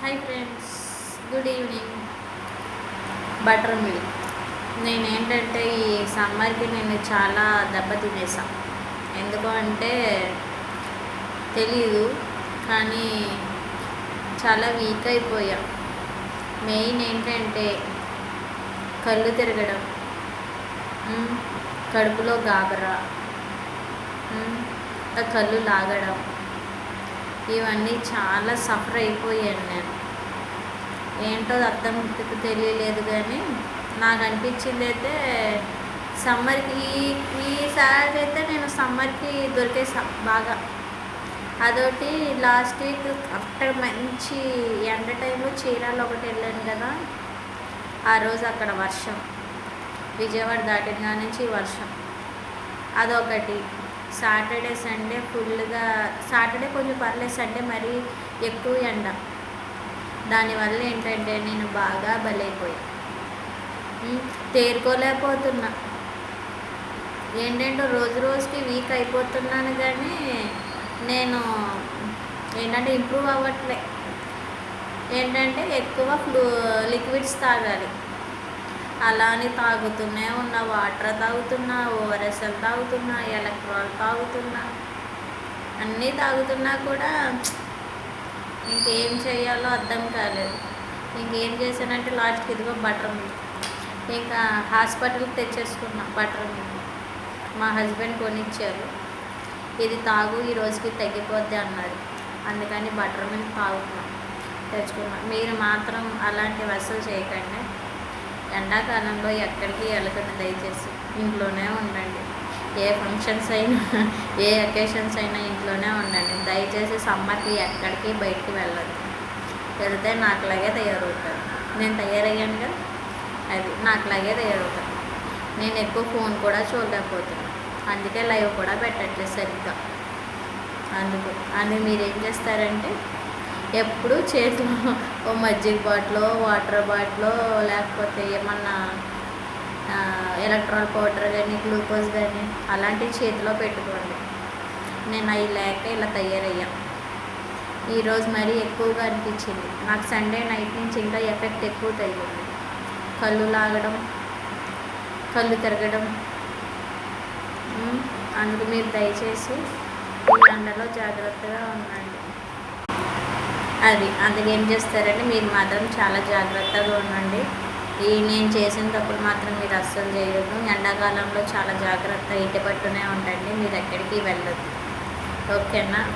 Hi friends good evening buttermilk నేనేంటంటే ఈ సమ్మర్కి నేను చాలా దెబ్బ తినేసా. ఎందుకు అంటే తెలీదు కానీ చాలా వీక్ అయిపోయా. మెయిన్ ఏంటంటే కళ్ళు తిరగడం కడుపులో గాబరా ఆ కళ్ళు లాగడం. ఇవన్నీ చాలా సఫర్ అయిపోయాను నేను. ఏంటో అర్థం తెలియలేదు కానీ నాకు అనిపించింది అయితే సమ్మర్కి ఈ ఈసారి అయితే నేను సమ్మర్కి దొరికే బాగా. అదొకటి లాస్ట్ వీక్ అక్కడ మంచి ఎండ టైంలో చీరాలు ఒకటి వెళ్ళాను కదా. ఆ రోజు అక్కడ వర్షం. విజయవాడ దాటిన నుంచి వర్షం. అదొకటి. సాటర్డే సండే ఫుల్గా సాటర్డే కొంచెం పర్లేదు సండే మరీ ఎక్కువ ఎండ. దానివల్ల ఏంటంటే నేను బాగా బలైపోయా. తేరుకోలేకపోతున్నా. ఏంటంటే రోజు రోజుకి వీక్ అయిపోతున్నాను కానీ నేను ఏంటంటే ఇంప్రూవ్ అవ్వట్లే. ఏంటంటే ఎక్కువ ఫ్లూ లిక్విడ్స్ తాగాలి. అలా అని తాగుతూనే ఉన్నా వాటర్ తాగుతున్నా ఓఆర్ఎస్ఎల్ తాగుతున్నా ఎలక్ట్రాల్ తాగుతున్నా. అన్నీ తాగుతున్నా కూడా ఇంకేం చేయాలో అర్థం కాలేదు. ఇంకేం చేశానంటే లాస్ట్కి ఇదిగో బటర్ మిల్క్. ఇంకా హాస్పిటల్కి తెచ్చేసుకున్నా బటర్ మిల్క్. మా హస్బెండ్ కొనిచ్చారు. ఇది తాగు ఈ రోజుకి తగ్గిపోద్ది అన్నాడు. అందుకని బటర్ మిల్క్ తాగుతున్నాం తెచ్చుకున్నాం. మీరు మాత్రం అలాంటివి అస్సలు చేయకండి. ఎండాకాలంలో ఎక్కడికి వెళ్ళకండి దయచేసి. ఇంట్లోనే ఉండండి. ఏ ఫంక్షన్స్ అయినా ఏ అకేషన్స్ అయినా ఇంట్లోనే ఉండండి. దయచేసి సమ్మర్కి ఎక్కడికి బయటికి వెళ్ళదు వెళ్తే నాకులాగే తయారవుతారు. నేను తయారయ్యాను కదా? అది నాకులాగే తయారవుతాను నేను ఎక్కువ ఫోన్ కూడా చూడలేకపోతున్నాను. అందుకే లైవ్ కూడా పెట్టట్లేదు సరిగ్గా. అందుకు అందుకు మీరు ఏం చేస్తారంటే ఎప్పుడు చేతిలో ఓ మజ్జిగ బాటిలో వాటర్ బాటిలో లేకపోతే ఏమన్నా ఎలక్ట్రాల్ పౌడర్ కానీ గ్లూకోజ్ కానీ అలాంటివి చేతిలో పెట్టుకోండి. నేను అవి లేక ఇలా తయారయ్యా. ఈరోజు మరీ ఎక్కువగా అనిపించింది. నాకు సండే నైట్ నుంచి ఇంకా ఎఫెక్ట్ ఎక్కువ తగిలింది. కళ్ళు లాగడం కళ్ళు తిరగడం. అందుకు మీరు దయచేసి ఈ ఎండలో జాగ్రత్తగా ఉండండి. అది అందుకే ఏం చేస్తారంటే మీరు మాత్రం చాలా జాగ్రత్తగా ఉండండి. ఈ నేను చేసిన తప్పులు మాత్రం మీరు అస్సలు చేయొద్దు. ఎండాకాలంలో చాలా జాగ్రత్త ఇటు పట్టునే ఉండండి. మీరు ఎక్కడికి వెళ్ళొద్దు. ఓకేనా?